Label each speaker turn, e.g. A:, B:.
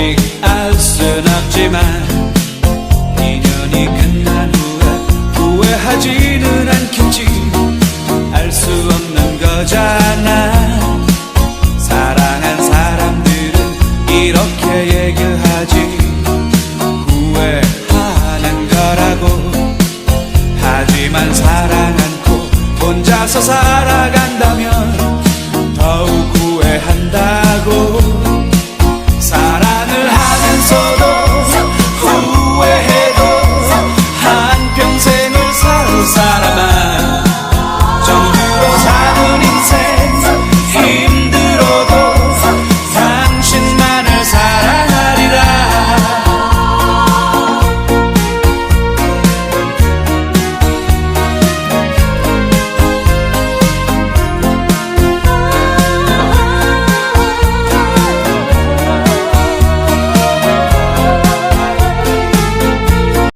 A: 아직 알순 없지만 인연이 끝난 후에 후회하지는 않겠지. 알 수 없는 거잖아. 사랑한 사람들은 이렇게 얘기하지. 후회하는 거라고. 하지만 사랑 않고 혼자서 살아간다면 더욱